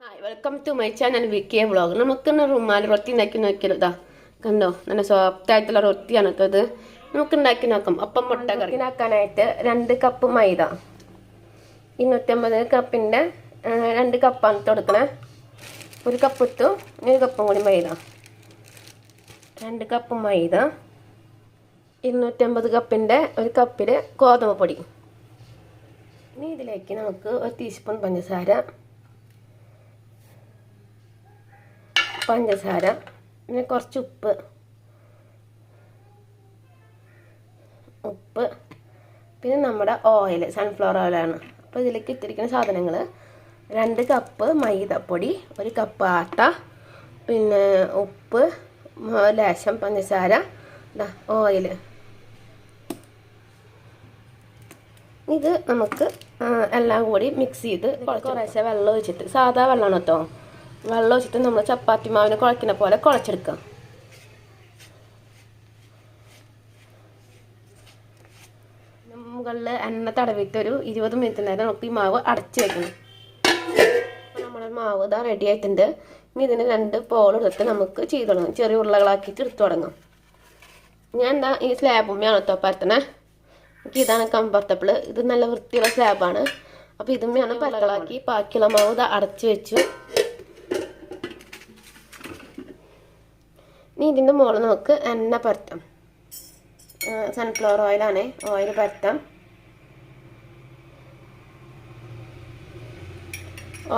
Welcome to my channel വി വിക്കിയ vlog നമുക്കിന്ന് റുമാൽ റൊട്ടി ഉണ്ടാക്കി നോക്കിയാലോ? ഇതാ കണ്ടോ? നല്ല സോഫ്റ്റ് ആയിട്ടുള്ള റൊട്ടിയാണ് കേട്ടോ ഇത്. നമുക്ക് ഉണ്ടാക്കി നോക്കാം. അപ്പം മുട്ട കറി. ഉണ്ടാക്കാനായിട്ട് രണ്ട് കപ്പ് മൈദ. ഇരുന്നൂറ്റമ്പത് കപ്പിന്റെ രണ്ട് കപ്പാണ് തൊടുക്കണേ കൊടുക്കണേ. ഒരു കപ്പ് ഇട്ടു ഒരു കപ്പും കൂടി മൈദ. രണ്ട് കപ്പ് മൈദ. ഇരുന്നൂറ്റമ്പത് കപ്പിന്റെ ഒരു കപ്പിൽ ഗോതമ്പ് പൊടി. ഇനി ഇതിലേക്ക് നമുക്ക് ഒരു ടീസ്പൂൺ പഞ്ചസാര പഞ്ചസാര പിന്നെ കുറച്ച് ഉപ്പ്. ഉപ്പ്. പിന്നെ നമ്മുടെ ഓയിൽ സൺഫ്ലവർ ഓയിലാണ് അപ്പോൾ ഇതിലേക്ക് ഇട്ടിരിക്കുന്ന സാധനങ്ങൾ രണ്ട് കപ്പ് മൈദപ്പൊടി ഒരു കപ്പ് ആട്ട പിന്നെ ഉപ്പ് ലേശം പഞ്ചസാര ഓയിൽ ഇത് നമുക്ക് എല്ലാം കൂടി മിക്സ് ചെയ്ത് കുറേശ്ശെ വെള്ളം ഒഴിച്ചിട്ട് സാധാ വെള്ളമാണ് കേട്ടോ വെള്ളം ഒഴിച്ചിട്ട് നമ്മൾ ചപ്പാത്തി മാവിനെ കുഴക്കുന്ന പോലെ കുഴച്ചെടുക്കാം. മുകളിൽ എണ്ണ തടവിട്ട് ഒരു ഇരുപത് മിനിറ്റ് നേരം നമുക്ക് ഈ മാവ് അടച്ച് വെക്കണം. അപ്പോൾ നമ്മുടെ മാവ് ഇതാ റെഡി ആയിട്ടുണ്ട്. ഇനി ഇതിന് രണ്ട് പോൾ എടുത്ത് നമുക്ക് ചെയ്ത് തുടങ്ങാം. ചെറിയ ഉരുളകളാക്കിയിട്ട് എടുത്തു തുടങ്ങാം. ഞാൻ എന്താ ഈ സ്ലാബുമ്മയാണ് കേട്ടോ പരത്തണേ? എനിക്ക് ഇതാണ് കംഫർട്ടബിൾ ഇത് നല്ല വൃത്തിയുള്ള സ്ലാബാണ് അപ്പോൾ ഇതുമ്മയാണ് പരകളാക്കി ബാക്കിയുള്ള മാവ് ഇത് അടച്ച് വെച്ചു. ഇനി ഇതിന്റെ മുകളിൽ നമുക്ക് എണ്ണ പരത്താം. സൺഫ്ലവർ ഓയിലാണ് ഓയിൽ പരത്താം.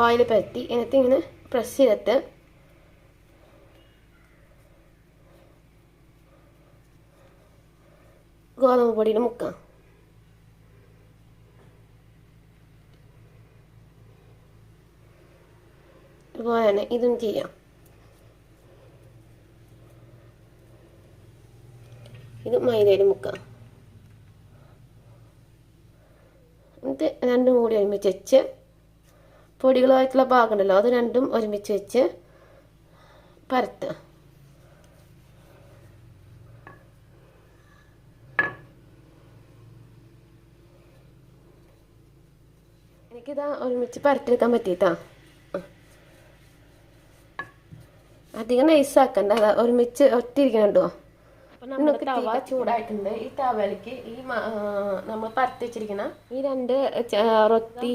ഓയിൽ പരത്തി. എന്നിട്ട് ഇങ്ങനെ പ്രസ് ചെയ്തിട്ട് ഗോതമ്പ് പൊടിയിൽ മുക്കാം. അതുപോലെ തന്നെ ഇതും ചെയ്യാം. ഇത് മൈദയിൽ മുക്കാം. എന്നിട്ട് രണ്ടും കൂടി ഒരുമിച്ച് വെച്ച് പൊടികളായിട്ടുള്ള ഭാഗമുണ്ടല്ലോ അത് രണ്ടും ഒരുമിച്ച് വെച്ച് പരത്തുക. എനിക്കിതാ ഒരുമിച്ച് പരത്തെടുക്കാൻ പറ്റിയിട്ടാ. അധികം നൈസാക്കണ്ട അതാ ഒരുമിച്ച് ഒറ്റിരിക്കണുണ്ടോ നമുക്ക് തവ ചൂടായിട്ടുണ്ട്. ഈ തവയിലേക്ക് ഈ നമ്മൾ പരത്തി വെച്ചിരിക്കുന്ന ഈ രണ്ട് റൊത്തി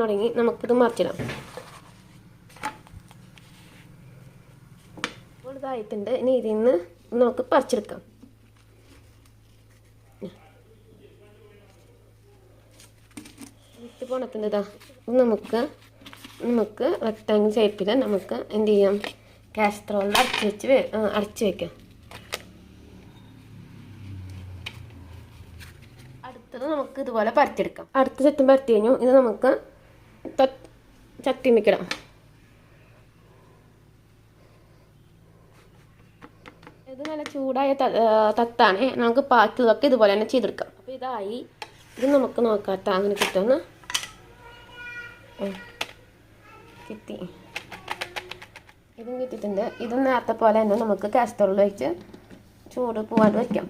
തുടങ്ങി നമുക്കിത് മറിച്ചിടാം. ഇപ്പോൾ ഇതായിട്ടുണ്ട്. ഇനി ഇതിൽ നിന്ന് നമുക്ക് പറിച്ചെടുക്കാം. വിത്ത് പോണത്തിന്റെ ഇതാ നമുക്ക് നമുക്ക് റെക്ടാങ്കിൾ ഷേപ്പിൽ നമുക്ക് എന്ത് ചെയ്യാം? കാസ്ട്രോളിൽ അടച്ച് വെച്ച് അടച്ച് വെക്കാം. നമുക്ക് ഇതുപോലെ പരത്തിയെടുക്കാം. അടുത്ത സെറ്റും പരത്തി കഴിഞ്ഞു. ഇത് നമുക്ക് ചട്ടി വെക്കണം ഇത് നല്ല ചൂടായ തത്താണ്. നമുക്ക് ബാക്കിയുള്ളതൊക്കെ ഇതുപോലെ തന്നെ ചെയ്തെടുക്കാം. അപ്പോൾ ഇതായി. ഇത് നമുക്ക് നോക്കാത്ത അങ്ങനെ കിട്ടുന്ന. കിട്ടി. ഇതും കിട്ടിയിട്ടുണ്ട്. ഇതും നേരത്തെ പോലെ തന്നെ നമുക്ക് കാസ്റ്ററിൽ വെച്ച് ചൂട് പോകാണ്ട് വയ്ക്കാം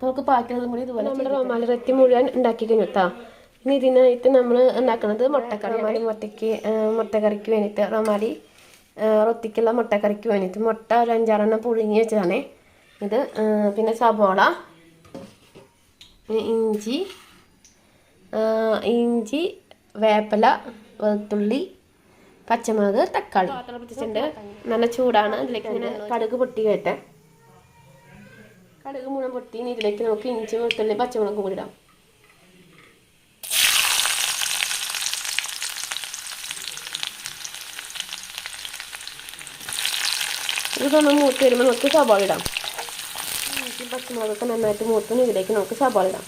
നമുക്ക് ബാക്കിയുള്ളതും കൂടി ഇതുപോലെ നമ്മുടെ റോമാലി റെത്തി മുഴുവൻ ഉണ്ടാക്കി കഴിഞ്ഞു കേട്ടോ ഇനി ഇതിനായിട്ട് നമ്മൾ ഉണ്ടാക്കുന്നത് മുട്ടക്കറി റൊമാലി മുട്ടയ്ക്ക് മുട്ടക്കറിക്ക് വേണ്ടിയിട്ട് റൊമാലി റൊത്തിക്കുള്ള മുട്ടക്കറിക്ക് വേണ്ടിയിട്ട് മുട്ട ഒരു അഞ്ചാറെണ്ണം പുഴുങ്ങി വെച്ചതാണ്. ഇത് പിന്നെ സബോള ഇഞ്ചി ഇഞ്ചി വേപ്പില വെളുത്തുള്ളി പച്ചമുളക് തക്കാളി. പാത്രം പിടിച്ചിട്ടുണ്ട് നല്ല ചൂടാണ്. ഇതിലേക്ക് ഇങ്ങനെ കടുക് പൊട്ടി കയറ്റേ കടുക് മുഴുവൻ പൊട്ടി ഇതിലേക്ക് നമുക്ക് ഇഞ്ചി വെളുത്തുള്ളി പച്ചമുളകും കൂടി ഇടാം. ഇതൊന്ന് മൂത്ത് വരുമ്പോൾ നമുക്ക് സവാള ഇടാം. ഇഞ്ചി പച്ചമുളകൊക്കെ നന്നായിട്ട് മൂത്തിന് ഇതിലേക്ക് നമുക്ക് സവാള ഇടാം.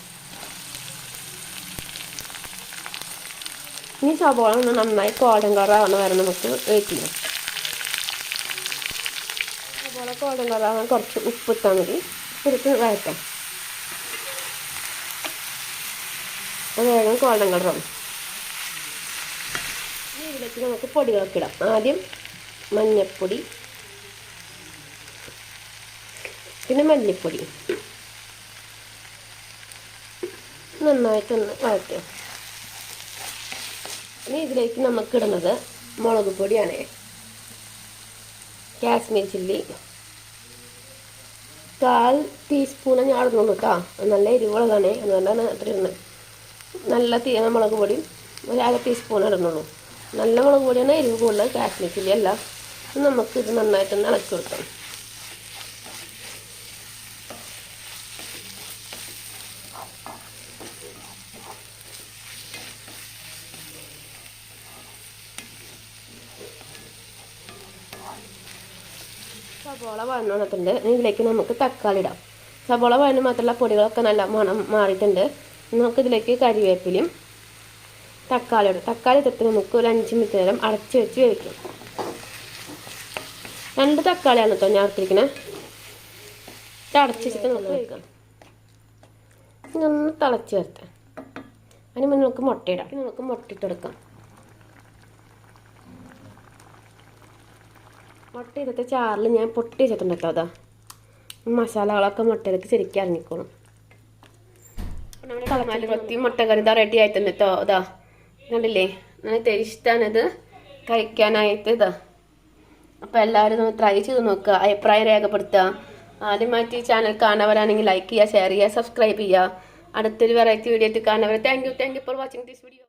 ഇനി സവാള ഒന്ന് നന്നായി കോടൻ കളറാവുന്ന വരെ നമുക്ക് വെയിറ്റ് ചെയ്യാം. അതുപോലെ കോടൻ കളറാവാൻ കുറച്ച് ഉപ്പ് ഇട്ടാൽ മതി. ഉപ്പിട്ട് വഴറ്റാം. അത് വേഗം ഗോൾഡൻ കളറാണ് ഇതിലേക്ക് നമുക്ക് പൊടികളൊക്കെ ഇടാം. ആദ്യം മഞ്ഞൾപ്പൊടി പിന്നെ മല്ലിപ്പൊടി. നന്നായിട്ടൊന്ന് വഴറ്റുക ഇനി ഇതിലേക്ക് നമുക്കിടുന്നത് മുളക് പൊടിയാണ്. കാശ്മീർ ചില്ലി കാൽ ടീസ്പൂണ് ഞാൻ ഇടുന്നുള്ളൂ കേട്ടോ നല്ല എരിവുള്ളതാണ്. അതുകൊണ്ടാണ് അത്ര ഇടുന്നത് നല്ല തീന മുളക് പൊടി. ഒരു അര ടീസ്പൂൺ ഇടുന്നുള്ളൂ. നല്ല മുളക് പൊടിയാണ് എരിവ് കൂടുതൽ അല്ല. നമുക്ക് ഇത് നന്നായിട്ടൊന്ന് ഇളക്കി കൊടുക്കാം സബോള വഴന്ന് വന്നിട്ടുണ്ട് ഇനി ഇതിലേക്ക് നമുക്ക് തക്കാളി ഇടാം. സബോള വഴന്ന് മാത്രമല്ല പൊടികളൊക്കെ നല്ല മണം മാറിയിട്ടുണ്ട്. നമുക്ക് ഇതിലേക്ക് കരിവേപ്പിലയും തക്കാളി ഇടും. തക്കാളി ഇട്ടിട്ട് നമുക്ക് ഒരു അഞ്ച് മിനിറ്റ് നേരം അടച്ച് വെച്ച് വേവിക്കും രണ്ട് തക്കാളിയാണ് കേട്ടോ ഞാൻ എടുത്തിരിക്കുന്നത് ഇത് നമുക്ക് വേവിക്കാം. ഇനി ഒന്ന് തിളച്ച് വരട്ടെ. അതിന് മുന്നേ നമുക്ക് മുട്ടയിടാം നമുക്ക് മുട്ടയിട്ടെടുക്കാം മുട്ട ചെയ്തിട്ട് ചാറിൽ ഞാൻ പൊട്ടി വെച്ചിട്ടുണ്ട് അതാ. മസാലകളൊക്കെ മുട്ടയിലേക്ക് ശരിക്കും ഇറങ്ങിക്കോളും. കളമാൽ കൊത്തി മുട്ടക്കറി ഇതാ റെഡി ആയിട്ടുണ്ട് കേട്ടോ ഇതാ. കണ്ടില്ലേ? നല്ല ടേസ്റ്റാണ് ഇത് കഴിക്കാനായിട്ട് ഇതാ. അപ്പോൾ എല്ലാവരും ട്രൈ ചെയ്ത് നോക്കുക അഭിപ്രായം രേഖപ്പെടുത്തുക. ആദ്യമായിട്ട് ഈ ചാനൽ കാണാവരാണെങ്കിൽ ലൈക്ക് ചെയ്യുക ഷെയർ ചെയ്യുക സബ്സ്ക്രൈബ് ചെയ്യുക. അടുത്തൊരു വെറൈറ്റി വീഡിയോ ആയിട്ട് കാണാൻ thank you thank you for watching this video